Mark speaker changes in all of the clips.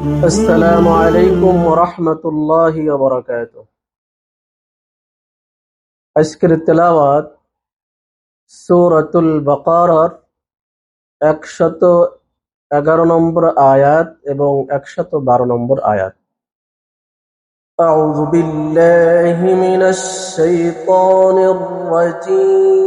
Speaker 1: السلام عليكم ورحمة الله وبركاته আজকের তেলাওয়াত সূরাতুল বাকারার একশত এগারো নম্বর আয়াত এবং একশত বারো নম্বর আয়াত أعوذ بالله من الشيطان الرجيم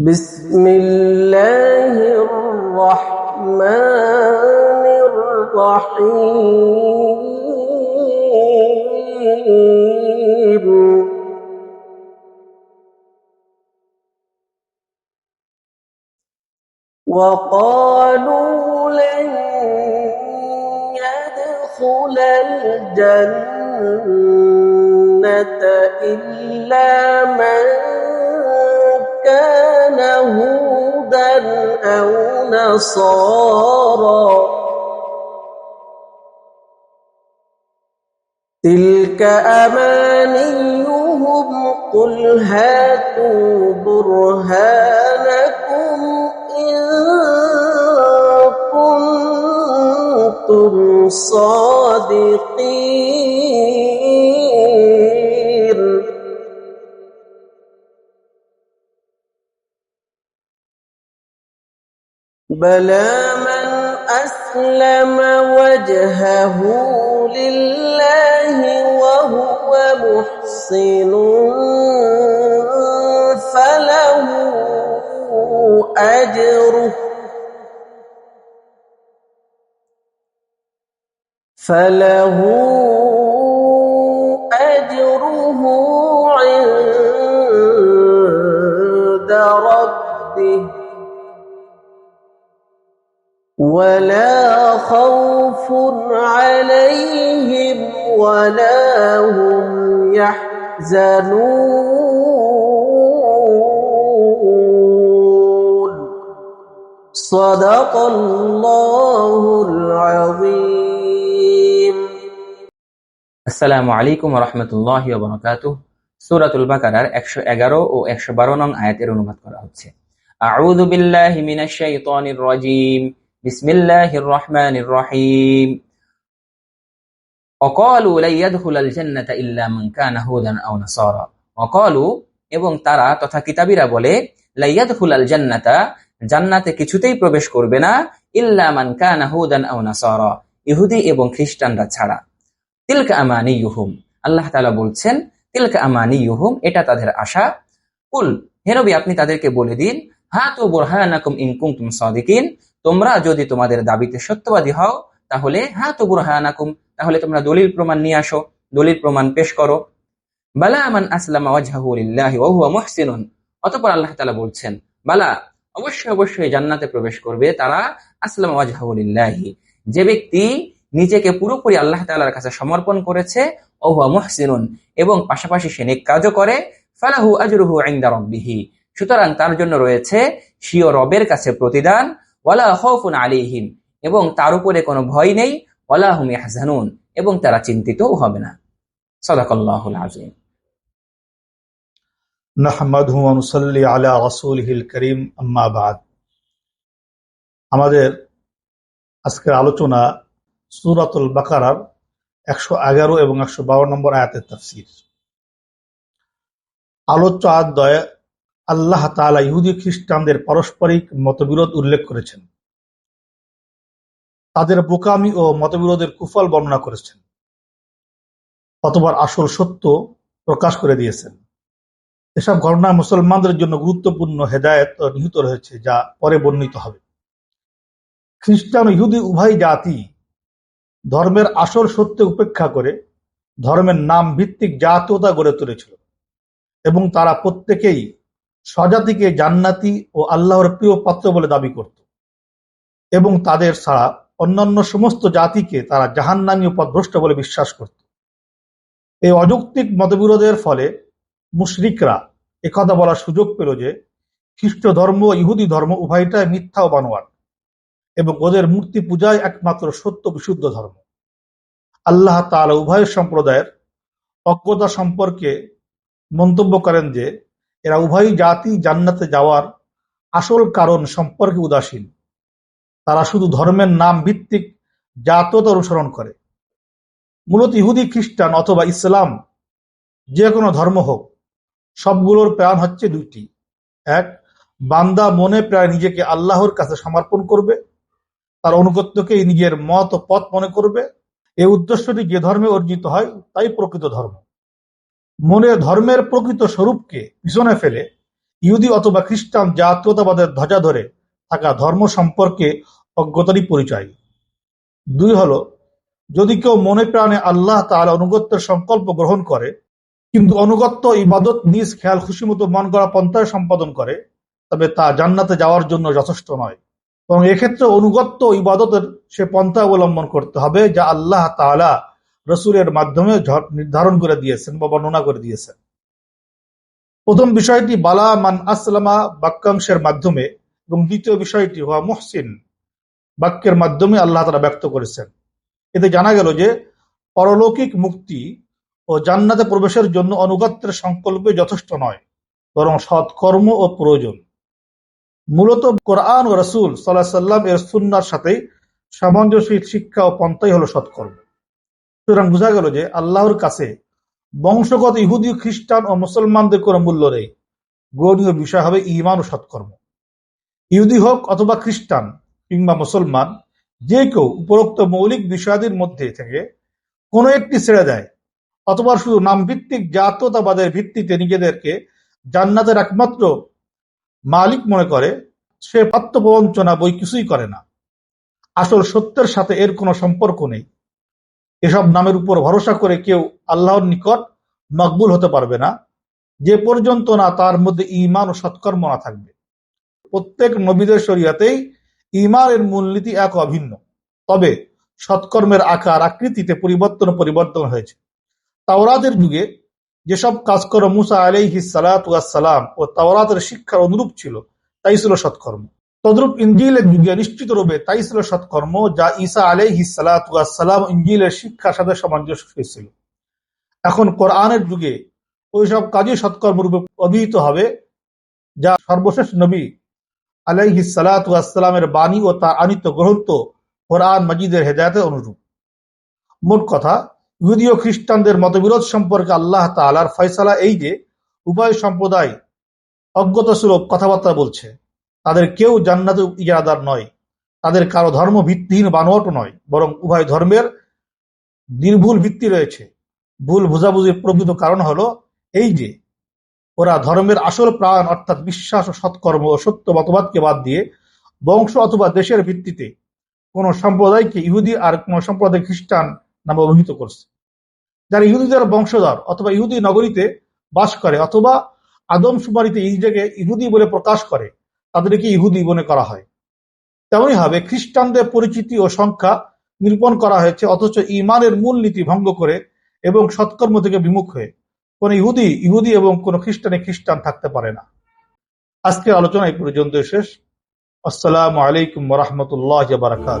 Speaker 1: بسم الله الرحمن الرحيم. وقالوا لن يدخل الجنة إلا من كان هودا أو نصارى تلك أمانيهم قل هاتوا برهانكم إن كنتم صادقين. بلى من أسلم وجهه لله وهو محسن فله أجره فله ولا هم يحزنون صدق الله العظيم
Speaker 2: আসসালামু আলাইকুম রহমতুল্লাহ বরকাত সুরাতুল বাকারার একশো এগারো ও একশো বারো নং আয়াতের অনুবাদ করা হচ্ছে আউযু বিল্লাহি মিনাশ শাইতানির রাজিম বিসমিল্লাহির রহমানির রহিম অকলু লাইয়াদহুলাল জান্নাতা ইল্লা মান কানা হুদান আও নাসারা। অকলু এবং তারা তথা কিতাবীরা বলে লাইয়াদ হুলাল জান্নাতা জান্নাতে কিছুতেই প্রবেশ করবে না, ইল্লা মান কানা হুদান আও নাসারা, ইহুদি এবং খ্রিস্টানরা ছাড়া। তিলকা আমানিয়ুহুম, আল্লাহ তাআলা বলছেন, তিলকা আমানিয়ুহুম, এটা তাদের আশা। কুল, হে নবী, আপনি তাদেরকে বলে দিন হা তু বুরহানাকুম ইন কুনতুম সাদিকিন, তোমরা যদি তোমাদের দাবিতে সত্যবাদী হও, তাহলে হা তু বুরহানাকুম তাহলে তোমরা দলিল প্রমাণ নিয়ে আসো, দলিল প্রমাণ পেশ করো। বালা আমান আসলাম অতঃপর আল্লাহ তালা বলছেন, বালা, অবশ্যই অবশ্যই জান্নাতে প্রবেশ করবে তারা আসলাম ওয়াজহাহু লিল্লাহি। যে ব্যক্তি নিজেকে পুরোপুরি আল্লাহ তাআলার কাছে সমর্পণ করেছে ওহুয়া মুহসিনুন, এবং পাশাপাশি সে নেক কাজও করে, ফালাহু আজরুহু ইনদা রাব্বিহি। সুতরাং তার জন্য রয়েছে স্বীয় রবের কাছে প্রতিদান, ওয়ালা খাউফুন আলাইহিম, এবং তার উপরে কোনো ভয় নেই এবং তারা চিন্তিতও হবে না।
Speaker 3: আমাদের আজকের আলোচনা সুরাতুল বাকারার একশো এগারো এবং একশো বারো নম্বর আয়াতের তাফসীর। আলোচ্য আদ্যয় আল্লাহ তাআলা ইহুদি খ্রিস্টানদের পারস্পরিক মতবিরোধ উল্লেখ করেছেন। তাদের বোকামি ও মতবিরোধের কুফল বর্ণনা করেছেন। অতবার আসল সত্য প্রকাশ করে দিয়েছেন। এসব ঘটনা মুসলমানদের জন্য গুরুত্বপূর্ণ হেদায়েত নিহিত রয়েছে, যা পরে বর্ণিত হবে। খ্রিস্টান ইহুদি উভয় জাতি ধর্মের আসল সত্য উপেক্ষা করে ধর্মের নাম ভিত্তিক জাতীয়তা গড়ে তুলেছিল এবং তারা প্রত্যেকেই স্বজাতিকে জান্নাতি ও আল্লাহর প্রিয় পাত্র বলে দাবি করত এবং তাদের ছাড়া অন্যান্য সমস্ত জাতিকে তারা জাহান্নামী ও পথভ্রষ্ট বলে বিশ্বাস করত। এই অযৌক্তিক মতবিরোধের ফলে মুশরিকরা একথা বলার সুযোগ পেল যে, খ্রিস্ট ধর্ম ইহুদি ধর্ম উভয়টাই মিথ্যা ও বানোয়াট এবং ওদের মূর্তি পূজাই একমাত্র সত্য বিশুদ্ধ ধর্ম। আল্লাহ তাআলা উভয় সম্প্রদায়ের অজ্ঞতা সম্পর্কে মন্তব্য করেন যে, এরা উভয় জাতি জান্নাতে যাওয়ার আসল কারণ সম্পর্কে উদাসীন। তারা শুধু ধর্মের নাম ভিত্তিক জাতীয়তা অনুসরণ করে। মূলত ইহুদি, খ্রিস্টান অথবা ইসলাম যে কোনো ধর্ম হোক, সবগুলোর প্রাণ হচ্ছে দুইটি। এক, বান্দা মনে প্রায় নিজেকে আল্লাহর কাছে সমর্পণ করবে, তার অনুগত্যকে নিজের মত ও পথ মনে করবে। এই উদ্দেশ্যটি যে ধর্মে অর্জিত হয়, তাই প্রকৃত ধর্ম। মনে ধর্মের প্রকৃত স্বরূপকে পিছনে ফেলে ইহুদি অথবা খ্রিস্টান জাতীয়তাবাদের ধ্বজা ধরে থাকা ধর্ম সম্পর্কে অজ্ঞতারই পরিচয়। দুই হলো, যদি কেউ মনে প্রাণে আল্লাহ তাআলা অনুগত্যের সংকল্প গ্রহণ করে, কিন্তু অনুগত্য ইবাদত, নিজ খেয়াল, খুশি মতো মন গড়া পন্থায় সম্পাদন করে, তবে তা জান্নাতে যাওয়ার জন্য যথেষ্ট নয়। এবং এক্ষেত্রে অনুগত্য ইবাদতের সে পন্থা অবলম্বন করতে হবে যা আল্লাহ তাআলা রসুলের মাধ্যমে নির্ধারণ করে দিয়েছেন বা বর্ণনা করে দিয়েছেন। প্রথম বিষয়টি, বালা মান আসলামা বাক্যাংশের মাধ্যমে, এবং দ্বিতীয় বিষয়টি হওয়া মুহসিন। বাক্যের মাধ্যমে আল্লাহ তারা ব্যক্ত করেছেন। এতে জানা গেল যে, পরলৌকিক মুক্তি ও জান্নাতে প্রবেশের জন্য অনুগত্যের সংকল্পে যথেষ্ট নয়, বরং সৎকর্ম ও প্রয়োজন। মূলত কোরআন ও রসুল সাল্লাহ সাল্লাম এর সুন্নার সাথে সামঞ্জস্যিক শিক্ষা ও পন্থাই হলো সৎকর্ম সুতরাং বোঝা গেল যে, আল্লাহর কাছে বংশগত ইহুদি, খ্রিস্টান ও মুসলমানদের কোনো মূল্য নেই। গৌণীয় বিষয় হবে ইমান ও সৎকর্ম। ইহুদি হোক অথবা খ্রিস্টান কিংবা মুসলমান, যে কেউ উপরোক্ত মৌলিক বিষয়াদির মধ্যে থেকে কোনো একটি ছেড়ে দেয়, অথবা শুধু নামভিত্তিক জাতীয়তাবাদের ভিত্তিতে নিজেদেরকে জান্নাতের একমাত্র মালিক মনে করে, সে আত্মপ্রবঞ্চনা বই কিছুই করে না। আসল সত্যের সাথে এর কোনো সম্পর্ক নেই। এসব নামের উপর ভরসা করে কেউ আল্লাহর নিকট মকবুল হতে পারবে না। যে পর্যন্ত না তার মধ্যে ইমান ও সৎকর্ম না থাকবে। প্রত্যেক নবীদের শরীয়তেই ইমানের মূলনীতি এক অভিন্ন। তবে সৎকর্মের আকার আকৃতিতে পরিবর্তন পরিবর্তন হয়েছে। তাওরাতের যুগে যেসব কাজকর্ম মুসা আলাইহি সালাম ও তাওরাতের শিক্ষার অনুরূপ ছিল, তাই ছিল সৎকর্ম। তদ্রূপ ইঞ্জিলের যুগে নিশ্চিত রূপে তাই ছিল সৎকর্ম, যা ঈসা আলাইহি সালাম ইঞ্জিলের শিক্ষার সাথে সামঞ্জস্য হয়েছিল। এখন কোরআনের যুগে ওইসব কাজই সৎকর্ম রূপে অভিহিত হবে, যা সর্বশেষ নবী আলাইহি সালামের বাণী ও তার আনিত গ্রন্থ কোরআন মজিদের হেদায়তের অনুরূপ। মোট কথা ইহুদি ও খ্রিস্টানদের মতবিরোধ সম্পর্কে আল্লাহ তাআলার ফয়সালা এই যে, উভয় সম্প্রদায় অজ্ঞতাস্বরূপ কথাবার্তা বলছে। তাদের কেউ জান্নাতে ইজাদার নয়। তাদের কারও ধর্ম ভিত্তিহীন বানোয়াটও নয়, বরং উভয় ধর্মের নির্ভুল ভিত্তি রয়েছে। ভুল বুঝাবুঝির প্রকৃত কারণ হলো এই যে ওরা ধর্মের আসল প্রাণ, অর্থাৎ বিশ্বাস ও সৎকর্ম ও সত্য মতবাদকে বাদ দিয়ে বংশ অথবা দেশের ভিত্তিতে কোন সম্প্রদায়কে ইহুদি আর কোন সম্প্রদায় খ্রিস্টান নামে অভিহিত করছে। যারা ইহুদিদের বংশধর অথবা ইহুদি নগরীতে বাস করে অথবা আদমশুমারিতে নিজেকে ইহুদি বলে প্রকাশ করে, তাদেরকে ইহুদি মনে করা হয়। তেমনই হবে খ্রিস্টানদের পরিচিতি ও সংখ্যা নিরূপণ করা হয়েছে, অথচ ইমানের মূল নীতি ভঙ্গ করে এবং সৎকর্ম থেকে বিমুখ হয়ে। কোন ইহুদি ইহুদি এবং কোন খ্রিস্টানে খ্রিস্টান থাকতে পারে না। আজকের আলোচনা এই পর্যন্ত শেষ। আসসালামু আলাইকুম রহমতুল্লাহ বারাকাত